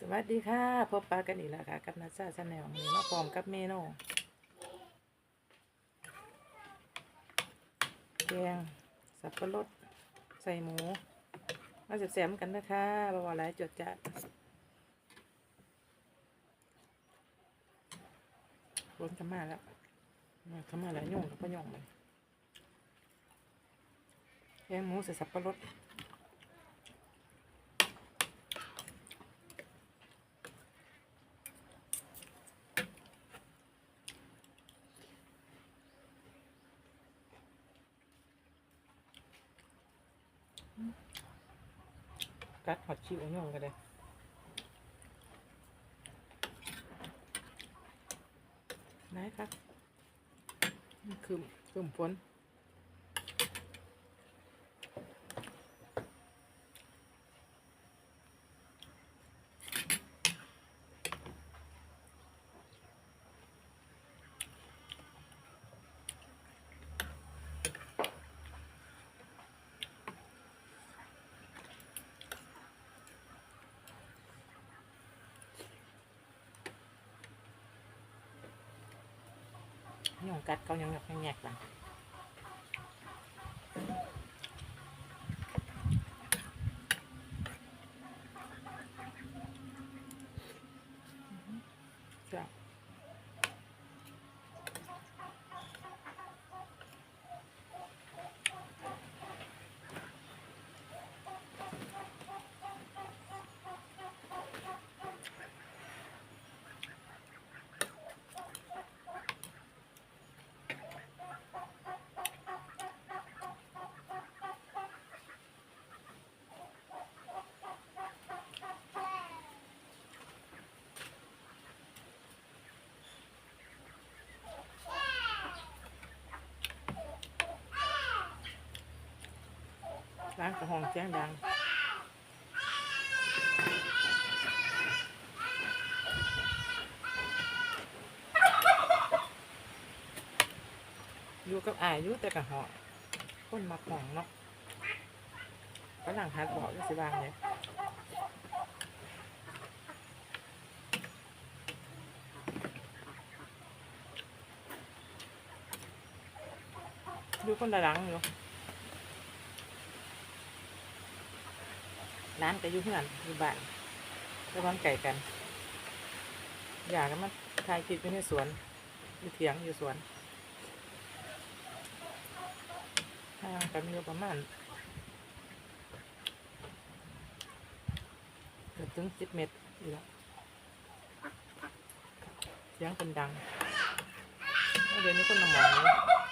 สวัสดีค่ะ พบปะกันอีกแล้วค่ะกับนัชชาชาแนลมือมาพร้อมกับเมนูแกงสับปะรดใส่หมูมาแซมกันนะคะบาวาไรจดจัดรนกันมาแล้วมาข้ามาแล้วยุ่งแล้วก็ยุ่งเลยแกงหมูใส่สับปะรด กัดหอดชิวน่องกันเลยไหนครับคือคือฝน ย่งกัดเขายังหยักแงกๆบ้างจ้ะร้านกระหองแจ้งดังอยู่กับอายอยู่แต่กับหอคนมาของเนาะก็หลังฮัดบอกจะสิบางเลยอยู่คนละหลังอยู่ ร้านก็อยู่เพื่อนอยู่บ้านระวังไก่กัน อยากกันมาถ่ายคลิปอยู่ในสวนอยู่เถียงอยู่สวนห่างกันอยู่ประมาณเกือบถึงสิบเมตรอยู่แล้วเสียงคนดังเดี๋ยวนี้คนละหมอง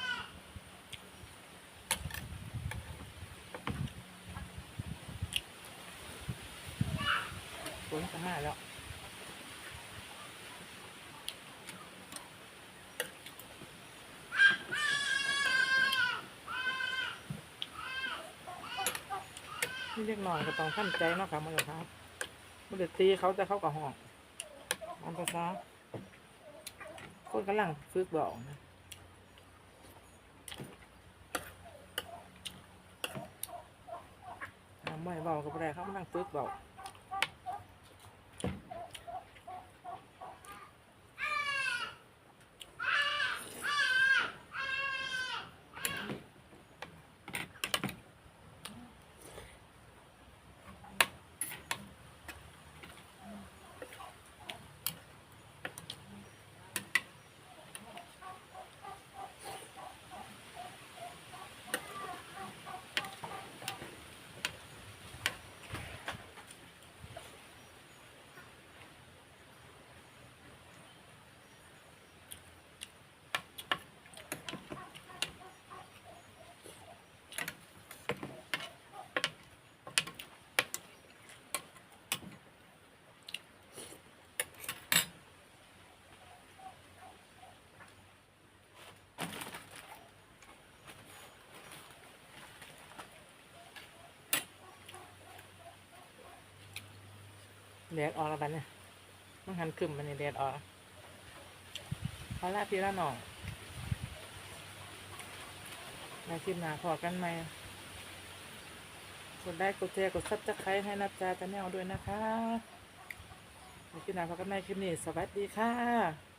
เลยฝนก็มาแล้วนี่เรียกหน่อยก็ต้องทำใจเนาะค่ะมันจะครับมันจะตีเขาแต่เขาก็ห้องอันภาษาคนกำลังฝึกบอกนะทำไม่บอกก็ไม่ได้เขากำลังฝึกบอก แดดออกแล้วบัดเนี่ยมันหันขึ้นมันในแดดออกเขาลาพี่ละหน่องในคลิปหน้าพอกันไหมกดไลค์กดแชร์กดซับสไครต์ให้นับจาจะแนวด้วยนะคะกินหนาพอกันไหมคลิปนี้ สวัสดีค่ะ